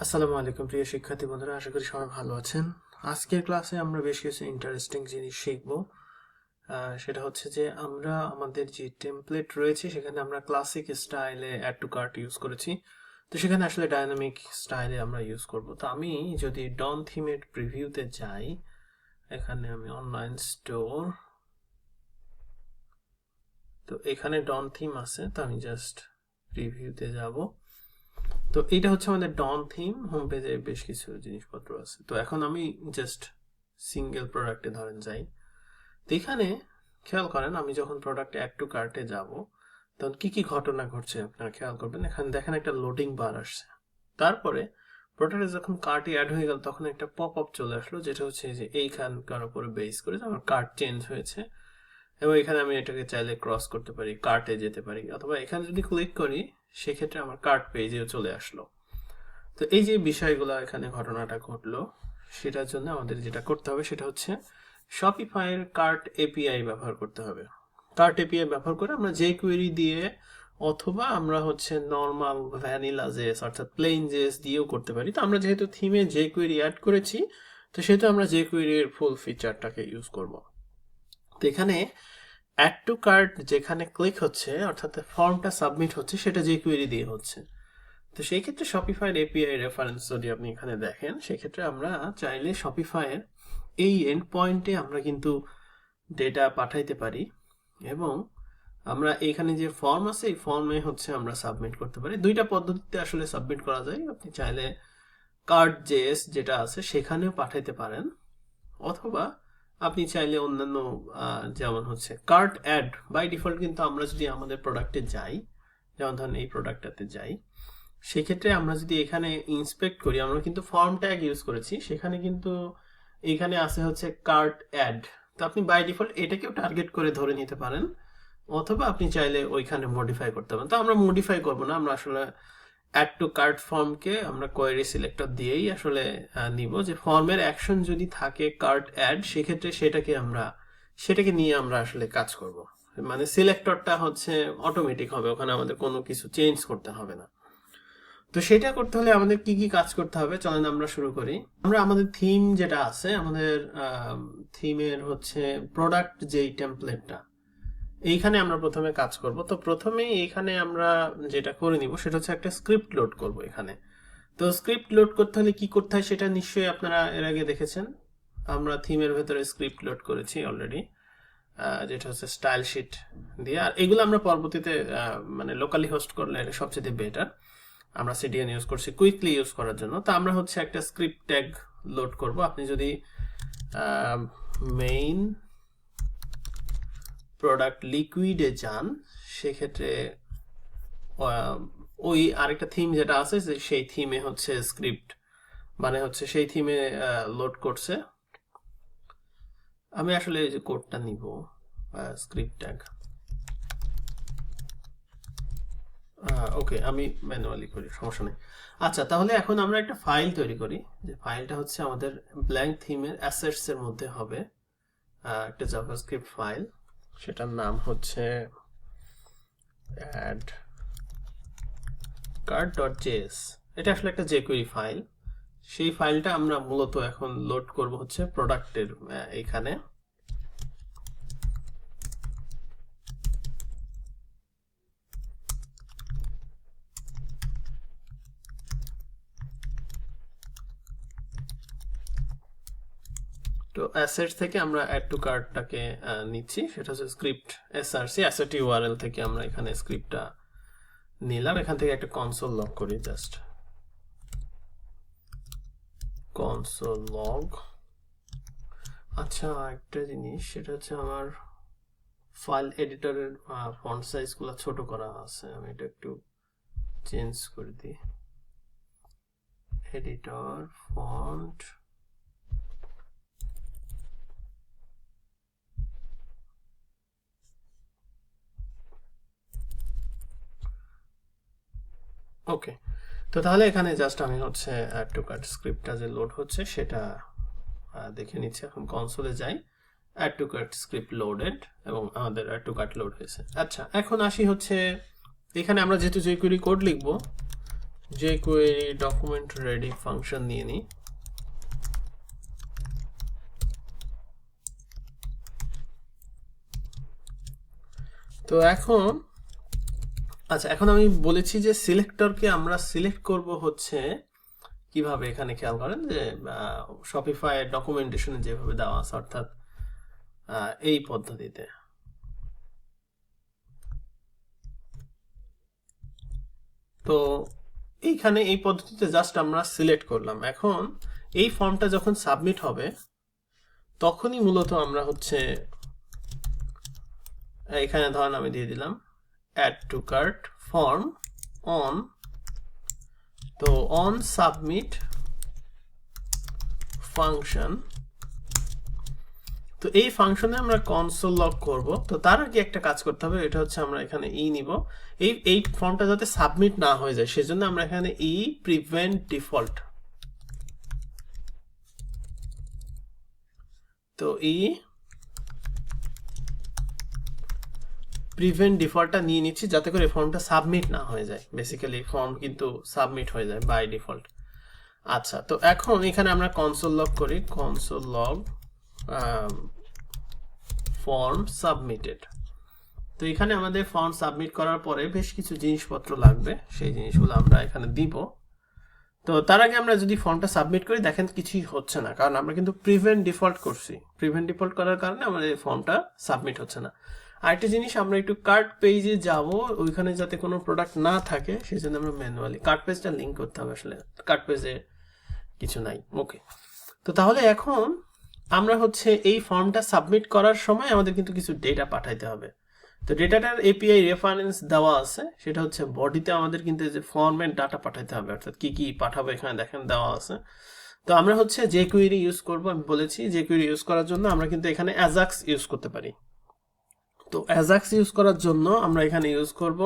আসসালামু আলাইকুম, প্রিয় শিক্ষার্থী বন্ধুরা, আশা করি সবাই ভালো আছেন। আজকের ক্লাসে আমরা বেশ কিছু ইন্টারেস্টিং জিনিস শিখব। সেটা হচ্ছে যে আমরা, আমাদের যে টেমপ্লেট রয়েছে, সেখানে আমরা ক্লাসিক স্টাইলে অ্যাড টু কার্ট ইউজ করেছি। তো সেখানে আসলে ডায়নামিক স্টাইলে আমরা ইউজ করব। তো আমি যদি ডন থিমের প্রিভিউতে যাই, এখানে আমি অনলাইন স্টোর তো এখানে ডন থিম আছে, তো আমি জাস্ট প্রিভিউতে যাব। তো এইটা হচ্ছে আমাদের ডন থিম হোম পেজে বেশ কিছু জিনিসপত্র আছে। তো এখন আমি জাস্ট সিঙ্গেল প্রোডাক্টে ধরেন যাই। তো এখানে খেয়াল করেন, আমি যখন প্রোডাক্ট অ্যাড টু কার্টে যাব, তখন কি কি ঘটনা ঘটছে আপনারা খেয়াল করবেন? এখানে দেখেন একটা লোডিং বার আসছে। তারপরে প্রোডাক্টে যখন কার্টে অ্যাড হয়ে গেল, তখন একটা পপ আপ চলে আসলো, যেটা হচ্ছে যে এইখানকার উপরে বেস করে আমার কার্ট চেঞ্জ হয়েছে। এবং এখানে আমি এটাকে চাইলে ক্রস করতে পারি কার্টে যেতে পারি। অথবা এখানে যদি ক্লিক করি সেক্ষেত্রে আমার কার্ট পেজেও চলে আসলো। তো এই যে বিষয়গুলো এখানে ঘটনাটা ঘটলো, সেটার জন্য আমাদের যেটা করতে হবে সেটা হচ্ছে শপিফাইয়ের কার্ট এপিআই ব্যবহার করতে হবে। কার্ট এপিআই ব্যবহার করে আমরা যে কোয়েরি দিয়ে অথবা আমরা হচ্ছে নর্মাল ভ্যানিলা জেস অর্থাৎ প্লেন জেস দিয়েও করতে পারি। তো আমরা যেহেতু থিমে যে কোয়েরি অ্যাড করেছি, তো সেহেতু আমরা যে কোয়েরির ফুল ফিচারটাকে ইউজ করব। তো এখানে অ্যাড টু কার্ট যেখানে ক্লিক হচ্ছে, অর্থাৎ ফর্মটা সাবমিট হচ্ছে, সেটা যে কোয়েরি দিয়ে হচ্ছে। তো সেই ক্ষেত্রে শপিফাইয়ের এপিআই রেফারেন্স যদি আপনি এখানে দেখেন সেক্ষেত্রে আমরা চাইলে শপিফাইয়ের এই এন্ড পয়েন্টে আমরা কিন্তু ডেটা পাঠাইতে পারি এবং আমরা এখানে যে ফর্ম আছে, এই ফর্মে হচ্ছে আমরা সাবমিট করতে পারি। দুইটা পদ্ধতিতে আসলে সাবমিট করা যায়। আপনি চাইলে কার্ড জেএস যেটা আছে, সেখানেও পাঠাইতে পারেন। অথবা আপনি চাইলে অন্যান্য যেমন হচ্ছে কার্ট অ্যাড বাই ডিফল্ট কিন্তু আমরা যদি আমাদের প্রোডাক্টে যাই, যেমন ধরেন এই প্রোডাক্টটাতে যাই, সেক্ষেত্রে আমরা যদি এখানে ইন্সপেক্ট করি, আমরা কিন্তু ফর্ম ট্যাগ ইউজ করেছি, সেখানে কিন্তু এখানে আছে হচ্ছে কার্ট অ্যাড তো আপনি বাই ডিফল্ট এটাকেও টার্গেট করে ধরে নিতে পারেন, অথবা আপনি চাইলে ওইখানে মডিফাই করতে পারেন। তো আমরা মডিফাই করব না, আমরা আসলে অ্যাড টু কার্ট ফর্মকে আমরা কোয়েরি সিলেক্টর দিয়েই আসলে নিব যে ফর্মের অ্যাকশন যদি থাকে কার্ট অ্যাড সেক্ষেত্রে সেটাকে আমরা, সেটাকে নিয়ে আমরা আসলে কাজ করব। মানে সিলেক্টরটা হচ্ছে অটোমেটিক হবে, ওখানে আমাদের কোনো কিছু চেঞ্জ করতে হবে না। তো সেটা করতে হলে আমাদের কি কি কাজ করতে হবে? চলেন আমরা শুরু করি। আমরা আমাদের থিম যেটা আছে, আমাদের থিমের হচ্ছে প্রোডাক্ট যেই টেমপ্লেটটা এইখানে আমরা প্রথমে কাজ করব। তো প্রথমেই এইখানে আমরা যেটা করে নিব, সেটা হচ্ছে একটা স্ক্রিপ্ট লোড করব এখানে। তো স্ক্রিপ্ট লোড করতে হলে কি করতে হয় সেটা নিশ্চয়ই আপনারা এর আগে দেখেছেন। আমরা থিমের ভেতরে স্ক্রিপ্ট লোড করেছি অলরেডি যেটা হচ্ছে স্টাইল শিট দিয়ে। আর এগুলো আমরা পরবর্তীতে মানে লোকালি হোস্ট করলে এটা সবচেয়ে বেটার আমরা সিডিএন ইউজ করছি কুইকলি ইউজ করার জন্য। তো আমরা হচ্ছে একটা স্ক্রিপ্ট ট্যাগ লোড করব। আপনি যদি মেইন প্রোডাক্ট লিকুইডে যান, সেক্ষেত্রে ওই আরেকটা থিম যেটা আছে সেই থিমে হচ্ছে স্ক্রিপ্ট মানে হচ্ছে সেই থিমে লোড করছে। আমি আসলে এই যে কোডটা নিব স্ক্রিপ্ট ট্যাগ ওকে আমি ম্যানুয়ালি করি, সমস্যা নেই। আচ্ছা তাহলে এখন আমরা একটা ফাইল তৈরি করি, যে ফাইলটা হচ্ছে আমাদের ব্ল্যাঙ্ক থিমের অ্যাসেটস এর মধ্যে হবে একটা জাভাস্ক্রিপ্ট ফাইল সেটার নাম হচ্ছে অ্যাড কার্ড ডট জেএস এটা আসলে একটা জেকুইরি ফাইল সেই ফাইলটা আমরা মূলত এখন লোড করব হচ্ছে প্রোডাক্টের এইখানে তো অ্যাসেট থেকে আমরা অ্যাড টু কার্ডটাকে নিচ্ছি। সেটা হচ্ছে স্ক্রিপ্ট এসআরসি অ্যাসেট ইউআরএল থেকে আমরা এখানে স্ক্রিপ্টটা নিলাম। এখান থেকে একটা কনসোল লগ করি জাস্ট কনসোল লগ আচ্ছা একটা জিনিস, সেটা হচ্ছে আমার ফাইল এডিটরের ফন্ট সাইজগুলো ছোট করা আছে। আমি এটা একটু চেঞ্জ করে দিই। এডিটর ফন্ট ওকে তো তাহলে এখানে জাস্ট আমি হচ্ছে অ্যাড টু কার্ট স্ক্রিপ্টটা যে লোড হচ্ছে, সেটা দেখে নিচ্ছি। এখন কনসোলে যাই। Add to cart script loaded এবং আমাদের অ্যাড টু কার্ট লোড হয়েছে। আচ্ছা এখন আসি হচ্ছে, এখানে আমরা যেহেতু জেকুইরি কোড লিখব, যে কোয়েরি ডকুমেন্ট রেডি ফাংশন নিয়ে নিই। তো এখন আচ্ছা এখন আমি বলেছি যে সিলেক্টরকে আমরা সিলেক্ট করব হচ্ছে কীভাবে? এখানে খেয়াল করেন যে শপিফাই ডকুমেন্টেশনে যেভাবে দেওয়া আছে, অর্থাৎ এই পদ্ধতিতে। তো এইখানে এই পদ্ধতিতে জাস্ট আমরা সিলেক্ট করলাম। এখন এই ফর্মটা যখন সাবমিট হবে, তখনই মূলত আমরা হচ্ছে, এখানে ধরেন আমি দিয়ে দিলাম add to cart form on তো অন সাবমিট ফাংশন তো এই ফাংশনে আমরা কনসোল লগ করব। তো তার আগে একটা কাজ করতে হবে, এটা হচ্ছে আমরা এখানে ই নিব। এই এই ফর্মটা যাতে সাবমিট না হয়ে যায়, সেজন্য আমরা এখানে ই প্রিভেন্ট ডিফল্ট তো ই প্রিভেন্ট ডিফল্টটা নিয়ে নিচ্ছি যাতে করে ফর্মটা সাবমিট না হয়ে যায়। বেসিক্যালি ফর্ম কিন্তু সাবমিট হয়ে যায় বাই ডিফল্ট আচ্ছা তো এখন এখানে আমরা কনসোল লগ করি। কনসোল লগ ফর্ম সাবমিটেড তো এখানে আমাদের ফর্ম সাবমিট করার পরে বেশ কিছু জিনিসপত্র লাগবে। সেই জিনিসগুলো আমরা এখানে দিব। তো তার আগে আমরা যদি ফর্মটা সাবমিট করি, দেখেন কিছুই হচ্ছে না। কারণ আমরা কিন্তু প্রিভেন্ট ডিফল্ট করছি। প্রিভেন্ট ডিফল্ট করার কারণে আমাদের ফর্মটা সাবমিট হচ্ছে না। আরেকটা জিনিস, আমরা একটু কার্ট পেজে যাব, ওইখানে যাতে কোনো প্রোডাক্ট না থাকে সেই জন্য আমরা ম্যানুয়ালি কার্ট পেজটা লিঙ্ক করতে হবে আসলে। কার্ট পেজে কিছু নাই। ওকে তো তাহলে এখন আমরা হচ্ছে এই ফর্মটা সাবমিট করার সময় আমাদের কিন্তু কিছু ডেটা পাঠাইতে হবে। তো ডেটাটার এপিআই রেফারেন্স দেওয়া আছে, সেটা হচ্ছে বডিতে আমাদের কিন্তু যে ফর্মের ডাটা পাঠাইতে হবে, অর্থাৎ কি কি পাঠাবো এখানে দেখেন দেওয়া আছে। তো আমরা হচ্ছে যে কুইরি ইউজ করব, আমি বলেছি যে কুইরি ইউজ করার জন্য আমরা কিন্তু এখানে অ্যাজাক্স ইউজ করতে পারি। তো অ্যাজাক্স ইউজ করার জন্য আমরা এখানে ইউজ করব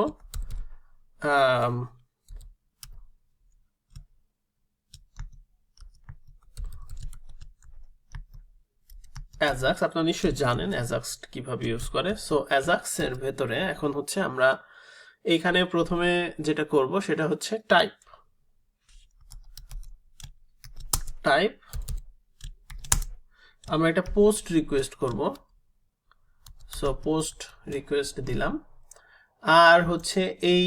অ্যাজাক্স আপনারা নিশ্চয়ই জানেন অ্যাজাক্স কীভাবে ইউজ করে। সো অ্যাজাক্স এর ভেতরে এখন হচ্ছে আমরা এইখানে প্রথমে যেটা করব সেটা হচ্ছে টাইপ টাইপ আমরা একটা পোস্ট রিকোয়েস্ট করব। সো পোস্ট রিকোয়েস্ট দিলাম। আর হচ্ছে এই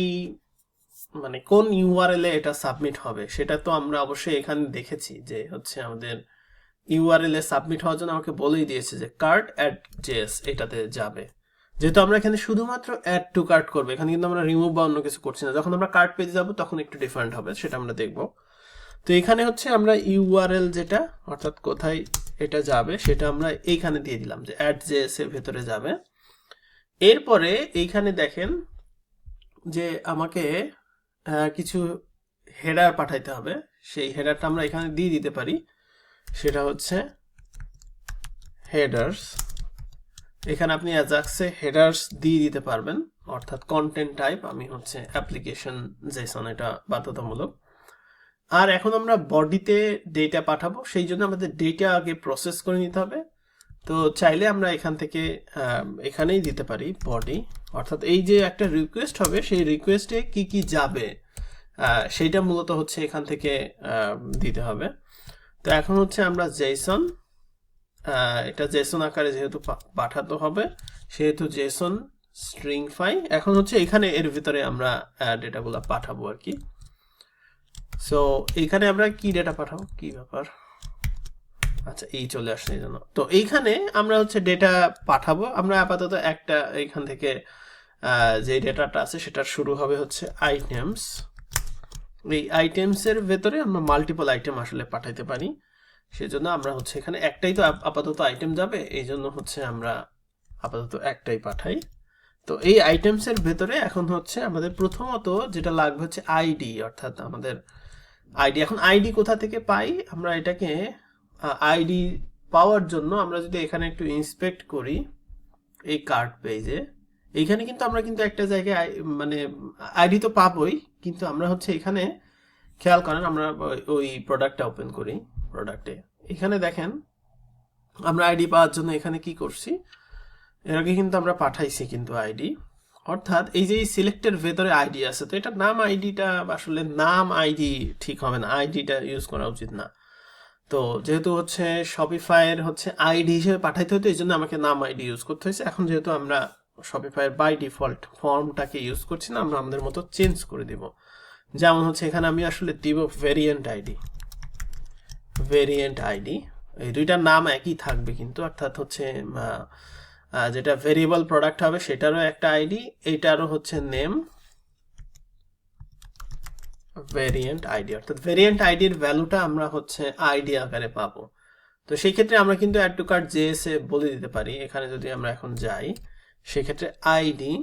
মানে কোন ইউআরএল এ এটা সাবমিট হবে, সেটা তো আমরা অবশ্যই এখানে দেখেছি যে হচ্ছে আমাদের ইউআরএল এ সাবমিট হওয়ার জন্য আমাকে বলেই দিয়েছে যে কার্ট অ্যাট জেএস এটাতে যাবে। যেহেতু আমরা এখানে শুধুমাত্র অ্যাড টু কার্ট করব, এখানে কিন্তু আমরা রিমুভ বা অন্য কিছু করছি না। যখন আমরা কার্ট পেজে যাব, তখন একটু ডিফারেন্ট হবে, সেটা আমরা দেখব। তো এখানে হচ্ছে আমরা ইউআরএল যেটা, অর্থাৎ কোথায় এটা যাবে, সেটা আমরা এইখানে দিয়ে দিলাম যে অ্যাট জেএস এর ভেতরে যাবে। এরপরে এইখানে দেখেন যে আমাকে কিছু হেডার পাঠাইতে হবে। সেই হেডারটা আমরা এখানে দিয়ে দিতে পারি। সেটা হচ্ছে হেডার্স এখানে আপনি অ্যাজাক্সে হেডার্স দিয়ে দিতে পারবেন, অর্থাৎ কন্টেন্ট টাইপ আমি হচ্ছে অ্যাপ্লিকেশন জেসন এটা বাধ্যতামূলক। আর এখন আমরা বডিতে ডেটা পাঠাবো, সেই জন্য আমাদের ডেটা আগে প্রসেস করে নিতে হবে। তো চাইলে আমরা এখান থেকে এখানেই দিতে পারি বডি অর্থাৎ এই যে একটা রিকোয়েস্ট হবে, সেই রিকোয়েস্টে কি কি যাবে সেইটা মূলত হচ্ছে এখান থেকে দিতে হবে। তো এখন হচ্ছে আমরা জেসন এটা জেসন আকারে যেহেতু পাঠাতে হবে, সেহেতু জেসন স্ট্রিং ফাই এখন হচ্ছে এখানে এর ভিতরে আমরা ডেটাগুলো পাঠাবো আর কি। সো এখানে আমরা কি ডেটা পাঠাবো? কি ব্যাপার? আচ্ছা এই চলে আসছে এই জন্য। তো এইখানে আমরা হচ্ছে ডেটা পাঠাবো। আমরা আপাতত একটা এইখান থেকে যে ডেটাটা আছে সেটার শুরু হবে হচ্ছে আইটেমস এই আইটেমসের ভেতরে আমরা মাল্টিপল আইটেম আসলে পাঠাইতে পারি। সেজন্য আমরা হচ্ছে এখানে একটাই তো আপাতত আইটেম যাবে। এই জন্য হচ্ছে আমরা আপাতত একটাই পাঠাই। তো এই আইটেমসের ভেতরে এখন হচ্ছে আমাদের প্রথমত যেটা লাগবে হচ্ছে আইডি অর্থাৎ আমাদের আইডি এখন আইডি কোথা থেকে পাই? আমরা এটাকে আইডি পাওয়ার জন্য আমরা যদি এখানে একটু ইন্সপেক্ট করি, এই কার্ড পেজে এইখানে কিন্তু আমরা কিন্তু একটা জায়গায় মানে আইডি তো পাবোই, কিন্তু আমরা হচ্ছে এখানে খেয়াল করেন, আমরা ওই প্রোডাক্টটা ওপেন করি প্রোডাক্টে এখানে দেখেন, আমরা আইডি পাওয়ার জন্য এখানে কি করছি? এর আগে কিন্তু আমরা পাঠাইছি কিন্তু আইডি অর্থাৎ এই যে সিলেক্টের ভেতরে আইডি আছে, তো এটা নাম আইডিটা আসলে নাম আইডি ঠিক হবে না। আইডিটা ইউজ করা উচিত না। তো যেহেতু হচ্ছে শপিফাইয়ের হচ্ছে আইডি হিসেবে পাঠাইতে হতো এই জন্য আমাকে নাম আইডি ইউজ করতে হয়েছে। এখন যেহেতু আমরা শপিফাইয়ের বাই ডিফল্ট ফর্মটাকে ইউজ করছি না, আমরা আমাদের মতো চেঞ্জ করে দিব। যেমন হচ্ছে এখানে আমি আসলে দিব ভেরিয়েন্ট আইডি ভেরিয়েন্ট আইডি এই দুইটার নাম একই থাকবে কিন্তু, অর্থাৎ হচ্ছে যেটা ভেরিয়েবল প্রোডাক্ট হবে সেটারও একটা আইডি এইটারও হচ্ছে নেম ভেরিয়েন্ট আইডি অর্থাৎ ভেরিয়েন্ট আইডির ভ্যালুটা আমরা হচ্ছে আইডি আকারে পাবো। তো সেই ক্ষেত্রে আমরা কিন্তু অ্যাড টু কার্ড জেএসএ বলে দিতে পারি, এখানে যদি আমরা এখন যাই সেক্ষেত্রে আইডি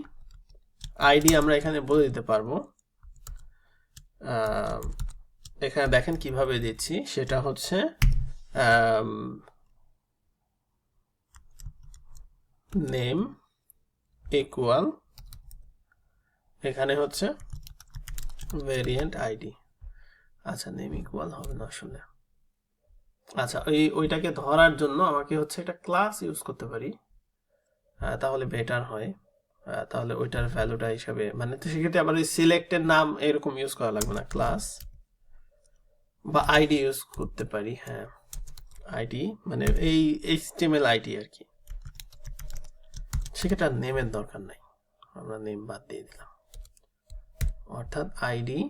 আইডি আমরা এখানে বলে দিতে পারব। এখানে দেখেন কীভাবে দিচ্ছি, সেটা হচ্ছে নেম ইকুয়াল এখানে হচ্ছে ভেরিয়েন্ট আইডি আচ্ছা নেম ইকুয়াল হবে না আসলে। আচ্ছা ওই ওইটাকে ধরার জন্য আমাকে হচ্ছে একটা ক্লাস ইউজ করতে পারি। তাহলে বেটার হয়। তাহলে ওইটার ভ্যালুটা হিসাবে মানে তো সেক্ষেত্রে আবার ওই সিলেক্টেড নাম এরকম ইউজ করা লাগবে না ক্লাস বা আইডি ইউজ করতে পারি হ্যাঁ। আইডি মানে এই এইচটিএমএল আইডি আর কি। সেক্ষেত্রে নেমের দরকার নাই। আমরা নেম বাদ দিয়ে দিলাম। অর্থাৎ আইডি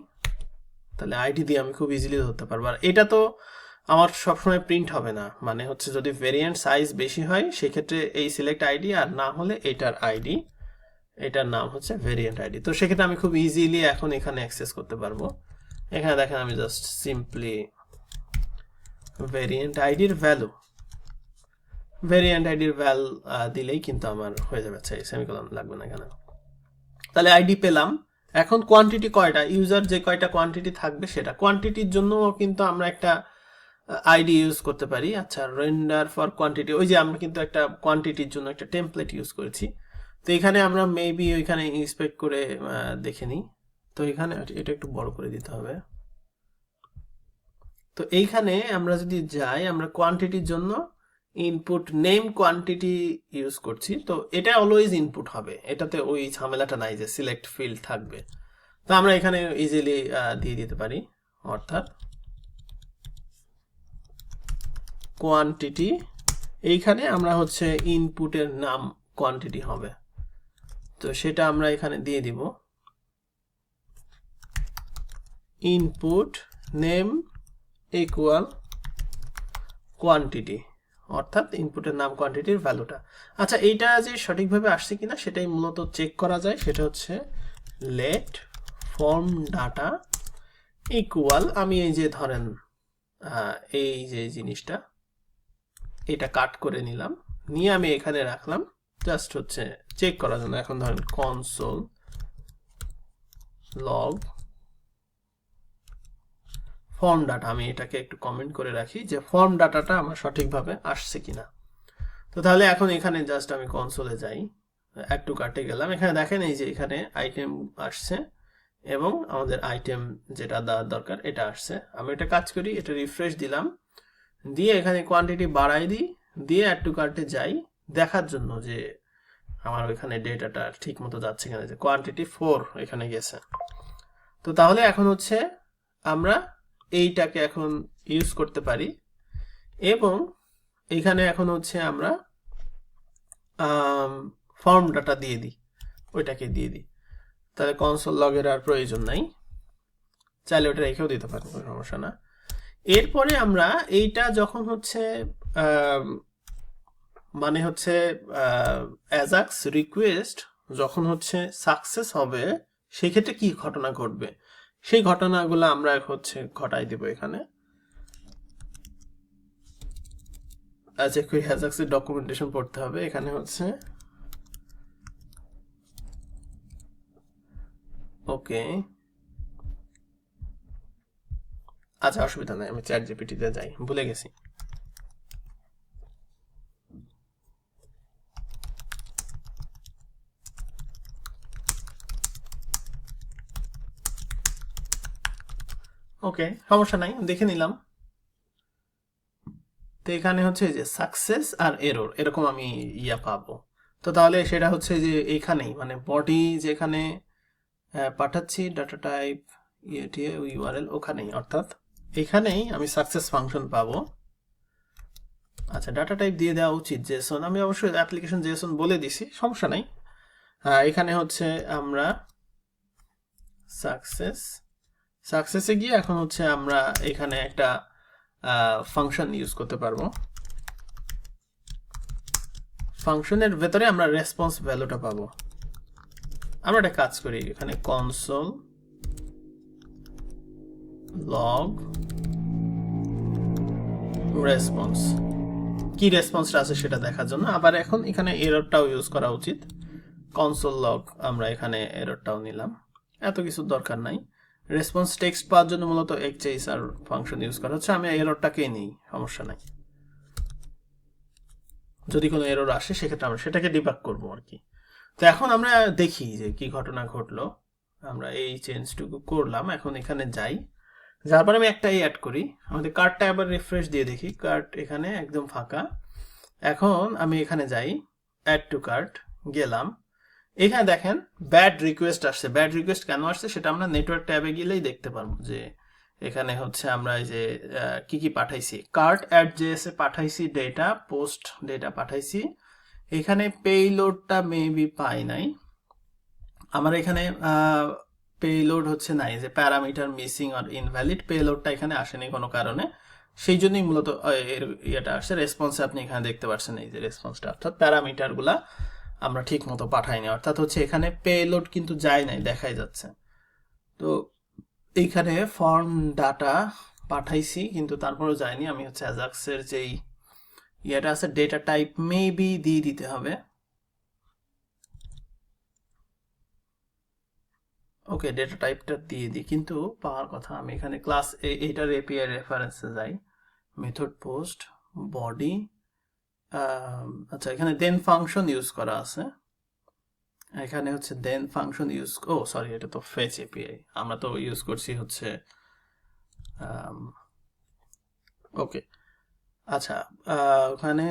তাহলে আইডি দিয়ে আমি খুব ইজিলি ধরতে পারব। আর এটা তো আমার সবসময় প্রিন্ট হবে না। মানে হচ্ছে যদি ভেরিয়েন্ট সাইজ বেশি হয়, সেক্ষেত্রে এই সিলেক্ট আইডি আর না হলে এটার আইডি এটার নাম হচ্ছে ভেরিয়েন্ট আইডি তো সেক্ষেত্রে আমি খুব ইজিলি এখন এখানে অ্যাক্সেস করতে পারব। এখানে দেখেন আমি জাস্ট সিম্পলি ভেরিয়েন্ট আইডির ভ্যালু ভেরিয়েন্ট আইডির ভ্যাল দিলেই কিন্তু আমার হয়ে যাবে। আচ্ছা সেমিকলন লাগবে না এখানে তাহলে আইডি পেলাম। এখন কোয়ান্টিটি কয়টা? ইউজার যে কয়টা কোয়ান্টিটি থাকবে সেটা। কোয়ান্টিটির জন্য কিন্তু আমরা একটা আইডি ইউজ করতে পারি। আচ্ছা রেন্ডার ফর কোয়ান্টিটি ওই যে আমরা কিন্তু একটা কোয়ান্টিটির জন্য একটা টেমপ্লেট ইউজ করেছি। তো এখানে আমরা মেবি ওইখানে ইন্সপেক্ট করে দেখে নিই। তো এখানে এটা একটু বড় করে দিতে হবে। তো এইখানে আমরা যদি যাই, আমরা কোয়ান্টিটির জন্য ইনপুট নেম কোয়ান্টিটি ইউজ করছি, তো এটা অলওয়েজ ইনপুট হবে। এটাতে ওই ঝামেলাটা নাই যে সিলেক্ট ফিল্ড থাকবে। তো আমরা এখানে ইজিলি দিয়ে দিতে পারি, অর্থাৎ কোয়ান্টিটি এইখানে আমরা হচ্ছে ইনপুটের নাম কোয়ান্টিটি হবে। তো সেটা আমরা এখানে দিয়ে দিব। ইনপুট নেম ইকুয়াল কোয়ান্টিটি অর্থাৎ ইনপুটের নাম কোয়ান্টিটির ভ্যালুটা আচ্ছা এইটা যে সঠিকভাবে আসছে কিনা সেটাই মূলত চেক করা যায়। সেটা হচ্ছে লেট ফর্ম ডাটা ইকুয়াল আমি এই যে ধরেন এই যে জিনিসটা, এটা কাট করে নিলাম। নিয়ে আমি এখানে রাখলাম। জাস্ট হচ্ছে চেক করার জন্য। এখন ধরেন কনসোল লগ ফর্ম ডাটা আমি এটাকে একটু কমেন্ট করে রাখি যে ফর্ম ডাটাটা আমার সঠিকভাবে আসছে কিনা। তো তাহলে এখন এখানে জাস্ট আমি কনসোলে যাই একটু কাটে গেলাম। এখানে দেখেন এই যে এখানে আইটেম আসছে এবং আমাদের আইটেম যেটা দেওয়ার দরকার, এটা আসছে। আমি এটা কাজ করি, এটা রিফ্রেশ দিলাম। দিয়ে এখানে কোয়ান্টিটি বাড়াই দিই, দিয়ে অ্যাড টু কার্টে যাই, দেখার জন্য যে আমার ওইখানে ডেটাটা ঠিক মতো যাচ্ছে কিনা। যে কোয়ান্টিটি ফোর এখানে গেছে। তো তাহলে এখন হচ্ছে আমরা এইটাকে এখন ইউজ করতে পারি। এবং এখানে এখন হচ্ছে আমরা ফর্ম ডাটা দিয়ে দিই, ওইটাকে দিয়ে দিই। তাহলে কনসোল লগের আর প্রয়োজন নাই। চাইলে ওটা রেখেও দিতে পারেন, কোনো সমস্যা না। এরপরে আমরা এইটা যখন হচ্ছে মানে হচ্ছে অ্যাজাক্স রিকোয়েস্ট যখন হচ্ছে সাকসেস হবে, সেক্ষেত্রে কি ঘটনা ঘটবে? সেই ঘটনাগুলো আমরা হচ্ছে ঘটাই দেব এখানে। আচ্ছা কুই হ্যাজাক্সের ডকুমেন্টেশন পড়তে হবে। এখানে হচ্ছে ওকে। আচ্ছা অসুবিধা নাই, আমি চ্যাট জিপিটিতে যাই, ভুলে গেছি। ওকে, সমস্যা নাই, দেখে নিলাম। তো এখানে হচ্ছে যে সাকসেস আর এরর এরকম আমি ইয়া পাবো। তো তাহলে সেটা হচ্ছে যে এইখানেই মানে বডি যেখানে পাঠাচ্ছি ডাটা টাইপ ইয়ে ইউআরএল ওখানেই। অর্থাৎ এখানেই আমি সাকসেস ফাংশন পাবো। আচ্ছা ডাটা টাইপ দিয়ে দেওয়া উচিত জেসন আমি অবশ্যই অ্যাপ্লিকেশন জেসন বলে দিছি, সমস্যা নাই। এখানে হচ্ছে আমরা সাকসেস সাকসেসে গিয়ে এখন হচ্ছে আমরা এখানে একটা ফাংশন ইউজ করতে পারব। ফাংশনের ভেতরে আমরা রেসপন্স ভ্যালুটা পাবো। আমরা একটা কাজ করি, এখানে কনসোল লগ রেসপন্স কি রেসপন্সটা আছে সেটা দেখার জন্য। আবার এখন এখানে এররটাও ইউজ করা উচিত। কনসোল লগ আমরা এখানে এররটাও নিলাম। এত কিছু দরকার নাই। রেসপন্স টেক্সট পাওয়ার জন্য মূলত আর ফাংশন ইউজ করা। হচ্ছে আমি এররটাকেই নিই? সমস্যা নাই। যদি কোনো এরর আসে, সেক্ষেত্রে আমরা সেটাকে ডিবাগ করব আর কি। তো এখন আমরা দেখি যে কি ঘটনা ঘটলো। আমরা এই চেঞ্জটুকু করলাম, এখন এখানে যাই। যার পরে আমি একটাই অ্যাড করি। আমাদের কার্ডটা আবার রিফ্রেশ দিয়ে দেখি। কার্ড এখানে একদম ফাঁকা। এখন আমি এখানে যাই। অ্যাড টু কার্ট গেলাম। এখানে দেখেন ব্যাড রিকোয়েস্ট আসছে। ব্যাড রিকোয়েস্ট কেন আসছে? সেটা আমরা নেটওয়ার্ক ট্যাবে গেলেই দেখতে পারব যে এখানে হচ্ছে আমরা এই যে কি কি পাঠাইছি? কার্ট অ্যাড জেএসএ পাঠাইছি ডেটা পোস্ট ডেটা পাঠাইছি। এখানে পেইলোডটা মেবি পাই নাই। আমার এখানে পেইলোড হচ্ছে নাই, যে প্যারামিটার মিসিং আর ইনভ্যালিড পেইলোডটা এখানে আসেনি কোনো কারণে। সেই জন্যই মূলত এর ইয়েটা আসছে। রেসপন্সে আপনি এখানে দেখতে পাচ্ছেন এই যে রেসপন্সটা অর্থাৎ প্যারামিটারগুলা আমরা ঠিক মতো পাঠাইনি। অর্থাৎ হচ্ছে এখানে পেলোড কিন্তু যায় নাই, দেখাই যাচ্ছে। তো এইখানে ফর্ম ডাটা পাঠাইছি, কিন্তু তারপরেও যায়নি আমি হচ্ছে অ্যাজাক্সের যেই ইয়েটা আছে ডেটা টাইপ মেবি দিয়ে দিতে হবে। ওকে ডেটা টাইপটা দিয়ে দিই, কিন্তু পাওয়ার কথা আমি এখানে ক্লাস এইটার এপিআই রেফারেন্সে যাই। মেথড পোস্ট বডি আচ্ছা এখানে দেন ফাংশন ইউজ করা আছে। এখানে হচ্ছে দেন ফাংশন ইউজ ও সরি এটা তো ফেচ এপিআই আমরা তো ইউজ করছি হচ্ছে ওকে আচ্ছা ওখানে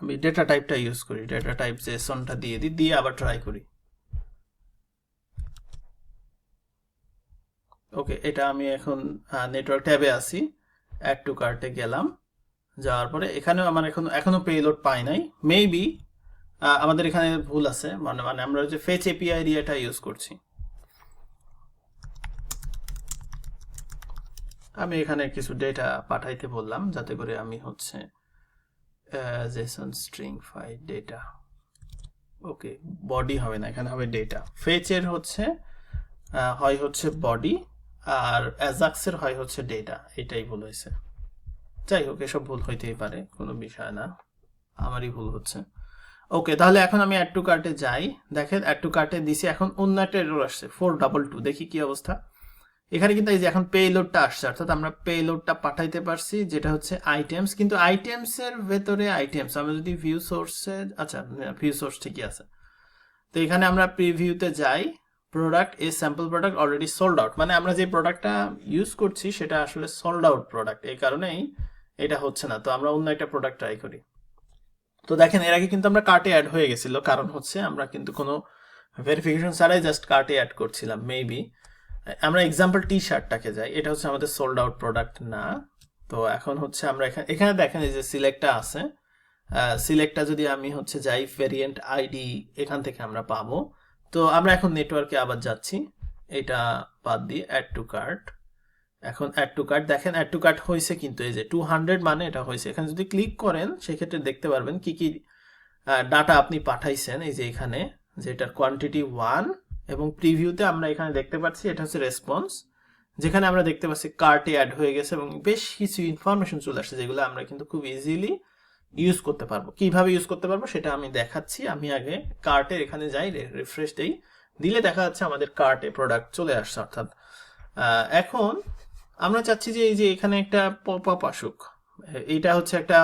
আমি ডেটা টাইপটা ইউজ করি। ডেটা টাইপ জেসনটা দিয়ে দিই, দিয়ে আবার ট্রাই করি। ওকে এটা আমি এখন নেটওয়ার্ক ট্যাবে আছি। অ্যাড টু কার্টে গেলাম। যাওয়ার পরে এখানেও আমার এখন, এখনও পেলোড পাই নাই। মেবি আমাদের এখানে ভুল আছে। মানে মানে আমরা যে ফেচ এপিআই এটা ইউজ করছি। আমি এখানে কিছু ডেটা পাঠাইতে বললাম, যাতে করে আমি হচ্ছে JSON string file data okay body হবে না, এখানে হবে ডেটা ফেচের হচ্ছে হয় হচ্ছে বডি আর অ্যাজাক্সের হয় হচ্ছে ডেটা এটাই ভুল হয়েছে যাই হোক, এসব ভুল হইতেই পারে, কোনো বিষয় না। আমারই ভুল হচ্ছে। ওকে তাহলে এখন আমি অ্যাড টু কার্টে যাই। দেখেন অ্যাড টু কার্টে দিছি, এখন অন্য একটা এরর আসছে ফোর ডাবল টু দেখি কি অবস্থা। এখানে কিন্তু এই যে এখন পেলোডটা আসছে, অর্থাৎ আমরা পেলোডটা পাঠাইতে পারছি, যেটা হচ্ছে আইটেমস কিন্তু আইটেমস এর ভেতরে আইটেমস আমরা যদি ভিউ সোর্সে আচ্ছা ভিউ সোর্স ঠিকই আছে। তো এখানে আমরা প্রিভিউতে যাই প্রোডাক্ট এ sample product already sold out মানে আমরা যে প্রোডাক্টটা ইউজ করছি, সেটা আসলে সোল্ড আউট প্রোডাক্ট এই কারণেই এটা হচ্ছে না। তো আমরা অন্য একটা প্রোডাক্ট ট্রাই করি। তো দেখেন, এর আগে কিন্তু আমরা কার্টে অ্যাড হয়ে গেছিল। কারণ হচ্ছে আমরা কিন্তু কোনো ভেরিফিকেশন ছাড়াই জাস্ট কার্টে অ্যাড করছিলাম মেবি আমরা এক্সাম্পল টি শার্টটাকে যাই। এটা হচ্ছে আমাদের সোল্ড আউট প্রোডাক্ট না। তো এখন হচ্ছে আমরা এখানে এখানে দেখেন এই যে সিলেক্টটা আছে। সিলেক্টটা যদি আমি হচ্ছে যাই ভেরিয়েন্ট আইডি এখান থেকে আমরা পাবো। তো আমরা এখন নেটওয়ার্কে আবার যাচ্ছি। এটা বাদ দিয়ে অ্যাড টু কার্ট এখন অ্যাড টু কার্ট দেখেন অ্যাড টু কার্ট হয়েছে কিন্তু এই যে টু হান্ড্রেড মানে এটা হয়েছে। এখানে যদি ক্লিক করেন, সেক্ষেত্রে দেখতে পারবেন কি কি ডাটা আপনি পাঠাইছেন এই যে এখানে যেটার কোয়ান্টিটি ওয়ান এবং প্রিভিউতে আমরা এখানে দেখতে পাচ্ছি এটা হচ্ছে রেসপন্স যেখানে আমরা দেখতে পাচ্ছি কার্টে অ্যাড হয়ে গেছে এবং বেশ কিছু ইনফরমেশন চলে আসছে যেগুলো আমরা কিন্তু খুব ইজিলি ইউজ করতে পারব। কীভাবে ইউজ করতে পারব সেটা আমি দেখাচ্ছি। আমি আগে কার্টে এখানে যাই রিফ্রেশ দেই। দিলে দেখা যাচ্ছে আমাদের কার্টে প্রোডাক্ট চলে আসছে অর্থাৎ এখন আমরা চাচ্ছি যে এই যে এখানে একটা পপ আপ আসুক। এইটা হচ্ছে একটা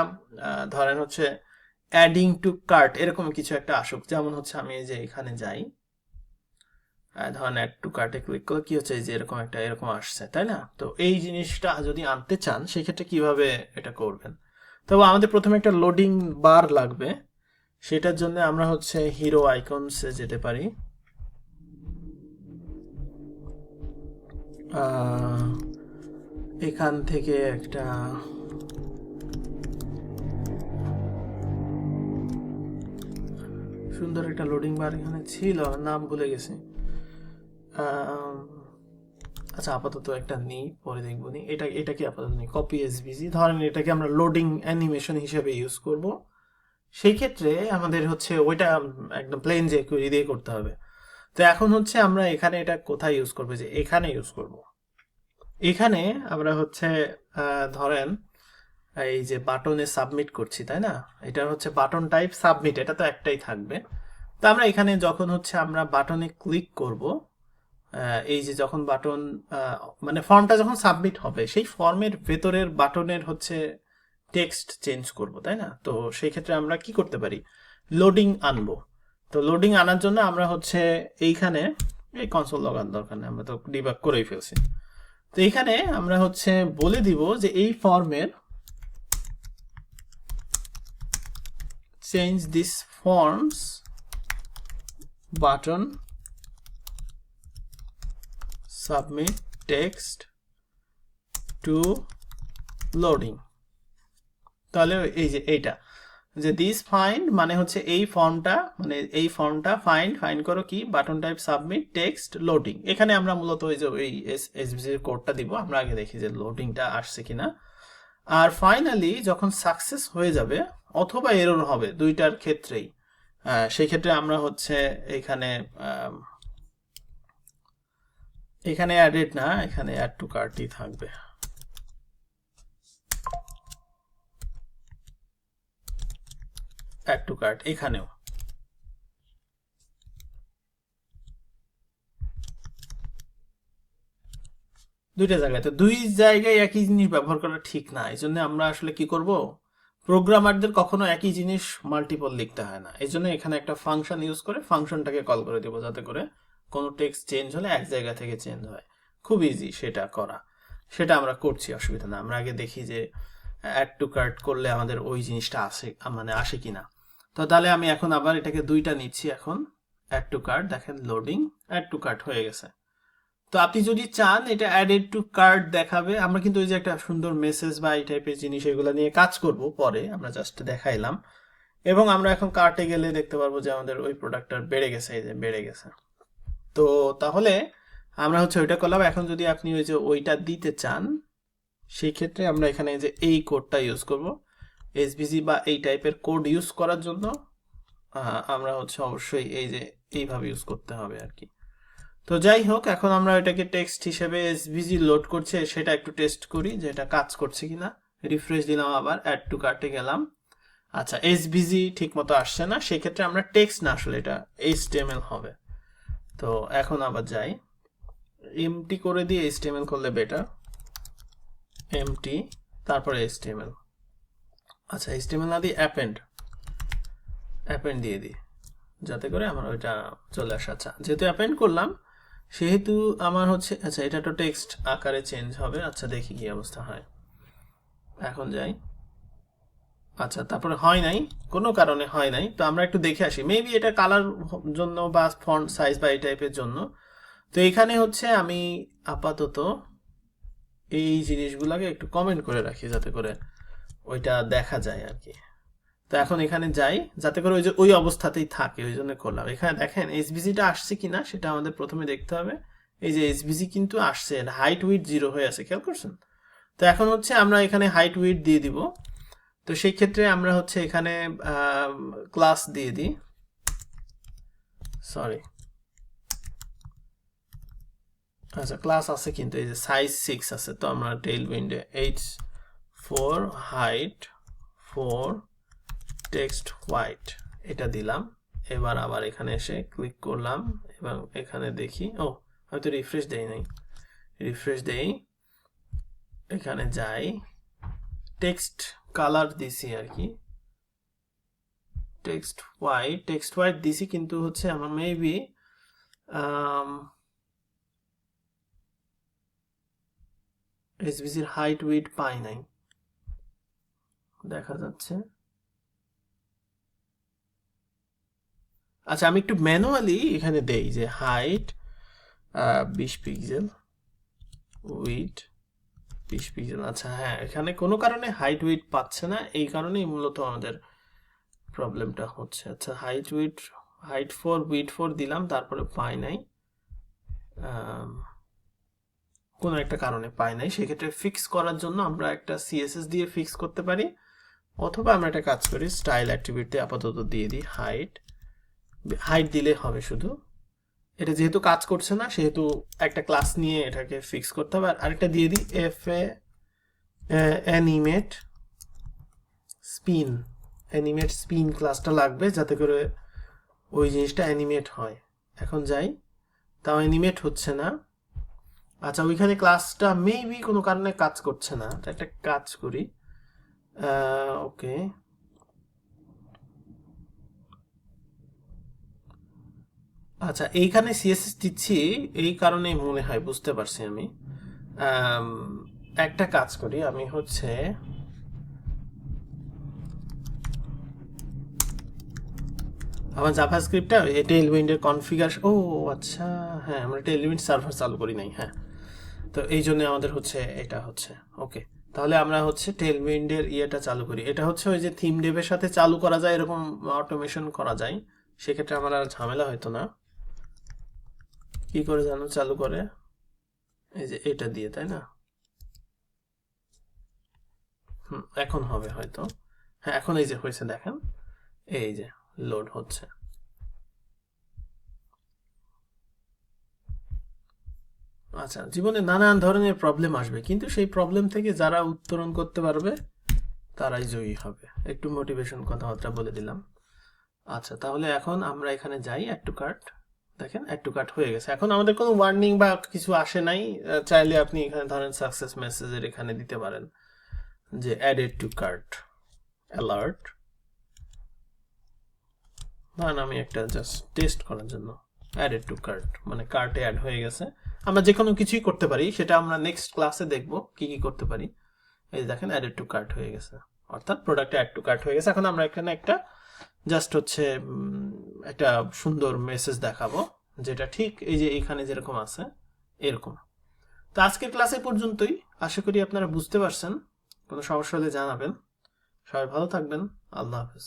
ধরেন হচ্ছে অ্যাডিং টু কার্ট এরকম কিছু একটা আসুক। যেমন হচ্ছে আমি এই যে এখানে যাই ধরেন অ্যাড টু কার্টে ক্লিক করলে কি হচ্ছে? যে এরকম একটা, এরকম আসছে, তাই না? তো এই জিনিসটা যদি আনতে চান, সেক্ষেত্রে কীভাবে এটা করবেন? তবে আমাদের প্রথমে একটা লোডিং বার লাগবে। সেটার জন্য আমরা হচ্ছে হিরো আইকনসে যেতে পারি। এখান থেকে একটা সুন্দর একটা লোডিং বার এখানে ছিল, নাম ভুলে গেছি। আচ্ছা আপাতত একটা নেই, পরে দেখব নি এটা এটা কি আপাতত নেই? কপি এসবিজি ধরেন এটাকে আমরা লোডিং অ্যানিমেশন হিসেবে ইউজ করব। সেই ক্ষেত্রে আমাদের হচ্ছে ওইটা একদম প্লেন যে দিয়ে করতে হবে। তো এখন হচ্ছে আমরা এখানে এটা কোথায় ইউজ করব? যে এখানে ইউজ করব। এখানে আমরা হচ্ছে ধরেন, এই যে বাটনে সাবমিট করছি, তাই না? এটা হচ্ছে বাটন টাইপ, সাবমিট, এটা তো একটাই থাকবে। তো আমরা এখানে যখন হচ্ছে আমরা বাটনে ক্লিক করব এই যে যখন বাটন মানে ফর্মটা যখন সাবমিট হবে, সেই ফর্মের ভেতরের বাটনের হচ্ছে টেক্সট চেঞ্জ করব, তাই না? তো সেই ক্ষেত্রে আমরা কি করতে পারি? লোডিং আনব। তো লোডিং আনার জন্য আমরা হচ্ছে এইখানে, এই কনসোল লাগার দরকার নেই, আমরা তো ডিবাগ করেই ফেলছি। তো এখানে আমরা হচ্ছে বলে দিব যে এই ফর্মের change this forms button submit text to loading তাহলে এই যে এইটা। যে দিস ফাইন্ড মানে হচ্ছে এই ফর্মটা মানে এই ফর্মটা ফাইন্ড ফাইন্ড করো কি button type submit text loading এখানে আমরা মূলত ওই যে ওই এসবিসির কোডটা দিব, আমরা আগে দেখি যে লোডিংটা আসছে কিনা। আর ফাইনালি যখন সাকসেস হয়ে যাবে, অথবা এরর হবে দুইটার ক্ষেত্রেই সেই ক্ষেত্রে আমরা হচ্ছে এখানে এখানে অ্যাডেড না, এখানে অ্যাড টু কার্টই থাকবে। অ্যাড টু কার্ট এখানেও। দুইটা জায়গায়। তো দুই জায়গায় একই জিনিস ব্যবহার করা ঠিক না এই জন্য আমরা আসলে কি করব? প্রোগ্রামারদের কখনো একই জিনিস মাল্টিপল লিখতে হয় না। এই জন্য এখানে একটা ফাংশন ইউজ করে ফাংশনটাকে কল করে দেবো, যাতে করে কোনো টেক্সট চেঞ্জ হলে এক জায়গা থেকে চেঞ্জ হয়। খুব ইজি সেটা করা। সেটা আমরা করছি, অসুবিধা না। আমরা আগে দেখি যে অ্যাড টু কার্ট করলে আমাদের ওই জিনিসটা আসে মানে আসে কিনা। তো তাহলে আমি এখন আবার এটাকে দুইটা নিচ্ছি এখন। অ্যাড টু কার্ট দেখেন লোডিং অ্যাড টু কার্ট হয়ে গেছে। তো আপনি যদি চান, এটা অ্যাডেড টু কার্ড দেখাবে। আমরা কিন্তু ওই যে একটা সুন্দর মেসেজ বা এই টাইপের জিনিস এগুলো নিয়ে কাজ করব পরে, আমরা জাস্ট দেখাইলাম। এবং আমরা এখন কার্টে গেলে দেখতে পারব যে আমাদের ওই প্রোডাক্টটার বেড়ে গেছে, এই যে বেড়ে গেছে। তো তাহলে আমরা হচ্ছে ওইটা করলাম। এখন যদি আপনি ওই যে ওইটা দিতে চান, সেই ক্ষেত্রে আমরা এখানে যে এই কোডটা ইউজ করব। এসবিসি বা এই টাইপের কোড ইউজ করার জন্য আমরা হচ্ছে অবশ্যই এই যে এইভাবে ইউজ করতে হবে আর কি। তো যাই হোক, এখন আমরা এটাকে টেক্সট হিসেবে এসভিজি লোড করছে, সেটা একটু টেস্ট করি যে এটা কাজ করছে কিনা। রিফ্রেশ দিলাম আবার অ্যাড টু কার্টে গেলাম। আচ্ছা এসভিজি ঠিক মতো আসছে না, সেক্ষেত্রে আমরা টেক্সট না, আসলে এটা এইচটিএমএল হবে। তো এখন আবার যাই। এমটি করে দিয়ে এইচটিএমএল করলে বেটার এমটি তারপরে এইচটিএমএল আচ্ছা এইচটিএমএল না দিয়ে অ্যাপেন্ড অ্যাপেন্ড দিয়ে দিই, যাতে করে আমার ওইটা চলে আসা। আচ্ছা যেহেতু অ্যাপেন্ড করলাম, সেহেতু আমার হচ্ছে আচ্ছা এটা তো টেক্সট আকারে চেঞ্জ হবে। আচ্ছা দেখি কি অবস্থা হয়। এখন যাই। আচ্ছা তারপরে হয় নাই, কোনো কারণে হয় নাই। তো আমরা একটু দেখে আসি। মেবি এটা কালার জন্য বা ফন্ট সাইজ বা এই টাইপের জন্য। তো এখানে হচ্ছে আমি আপাতত এই জিনিসগুলোকে একটু কমেন্ট করে রাখি, যাতে করে ওইটা দেখা যায় আর কি। তো এখন এখানে যাই, যাতে করে ওই যে ওই অবস্থাতেই থাকে, ওই জন্য করলাম। এখানে দেখেন এসবিজিটা আসছে কিনা সেটা আমাদের প্রথমে দেখতে হবে। এই যে এসবিজি কিন্তু আসছে হাইট উইথ জিরো হয়ে আছে, খেয়াল করছেন? তো এখন হচ্ছে আমরা এখানে হাইট উইথ দিয়ে দিব। তো সেই ক্ষেত্রে আমরা হচ্ছে এখানে ক্লাস দিয়ে দিই। সরি আচ্ছা ক্লাস আছে কিন্তু, এই যে সাইজ সিক্স আছে, তো আমরা টেইল উইন্ডে H four height four text white এটা দিলাম। এবার আবার এখানে এসে ক্লিক করলাম এবং এখানে দেখি, ও, হয়তো রিফ্রেশ দেই নাই। রিফ্রেশ দেই। এখানে যাই। টেক্সট কালার দিছি আর কি। টেক্সট হোয়াইট টেক্সট হোয়াইট দিছি কিন্তু হচ্ছে আমার মেবি এসবিসির হাইট উইট পাই নাই। দেখা যাচ্ছে। আচ্ছা আমি একটু ম্যানুয়ালি এখানে দেই যে হাইট বিশ পিক্সেল উইট বিশ পিক্সেল। আচ্ছা হ্যাঁ এখানে কোনো কারণে হাইট উইট পাচ্ছে না, এই কারণেই মূলত আমাদের প্রবলেমটা হচ্ছে। আচ্ছা height width height four width four দিলাম, তারপরে পাই নাই। কোনো একটা কারণে পাই নাই। সেক্ষেত্রে ফিক্স করার জন্য আমরা একটা সিএসএস দিয়ে ফিক্স করতে পারি। অথবা আমরা একটা কাজ করি স্টাইল অ্যাক্টিভিটি আপাতত দিয়ে দিই হাইট হাইট দিলে হবে শুধু। এটা যেহেতু কাজ করছে না, সেহেতু একটা ক্লাস নিয়ে এটাকে ফিক্স করতে হবে। আর আরেকটা দিয়ে দিই F A animate spin animate spin ক্লাসটা লাগবে যাতে করে ওই জিনিসটা অ্যানিমেট হয়। এখন যাই। তাও অ্যানিমেট হচ্ছে না। আচ্ছা ওইখানে ক্লাসটা মেবি কোনো কারণে কাজ করছে না। একটা কাজ করি। ওকে আচ্ছা এইখানে সিএসএস দিচ্ছি, এই কারণেই মনে হয়, বুঝতে পারছি আমি। একটা কাজ করি, আমি হচ্ছে আমার জাভাস্ক্রিপ্টটা এই টেলউইন্ডের কনফিগার ও আচ্ছা হ্যাঁ আমরা টেলউইন্ড সার্ভার চালু করি নাই হ্যাঁ। তো এই জন্য আমাদের হচ্ছে, এটা হচ্ছে ওকে তাহলে আমরা হচ্ছে টেলউইন্ডের ইয়েটা চালু করি। এটা হচ্ছে ওই যে থিম ডেভের সাথে চালু করা যায়, এরকম অটোমেশন করা যায়। সেক্ষেত্রে আমার আর ঝামেলা হয়তো না। কি করে জানো চালু করে? এই যে এটা দিয়ে, তাই না? হুম, এখন হবে হয়তো। হ্যাঁ এখন এই যে হয়েছে, দেখেন। এই যে লোড হচ্ছে। আচ্ছা জীবনে নানান ধরনের প্রবলেম আসবে, কিন্তু সেই প্রবলেম থেকে যারা উত্তরণ করতে পারবে, তারাই জয়ী হবে। একটু মোটিভেশন কথাবার্তা বলে দিলাম। আচ্ছা তাহলে এখন আমরা এখানে যাই অ্যাড টু কার্ট দেখেন অ্যাড টু কার্ট হয়ে গেছে। এখন আমাদের কোনো ওয়ার্নিং বা কিছু আসে নাই। চাইলে আপনি এখানে ধরেন সাকসেস মেসেজের এখানে দিতে পারেন যে অ্যাডেড টু কার্ট অ্যালার্ট ধরেন আমি একটা জাস্ট টেস্ট করার জন্য অ্যাডেড টু কার্ট মানে কার্টে অ্যাড হয়ে গেছে। আমরা যে কোনো কিছুই করতে পারি, সেটা আমরা নেক্সট ক্লাসে দেখব কি কি করতে পারি। এই দেখেন অ্যাডেড টু কার্ট হয়ে গেছে। অর্থাৎ প্রোডাক্টে অ্যাড টু কার্ট হয়ে গেছে। এখন আমরা এখানে একটা জাস্ট হচ্ছে একটা সুন্দর মেসেজ দেখাবো, যেটা ঠিক এই যে এখানে যেরকম আছে, এরকম। তো আজকের ক্লাসে পর্যন্তই। আশা করি আপনারা বুঝতে পারছেন। কোনো সমস্যা হলে জানাবেন। সবাই ভালো থাকবেন। আল্লাহ হাফেজ।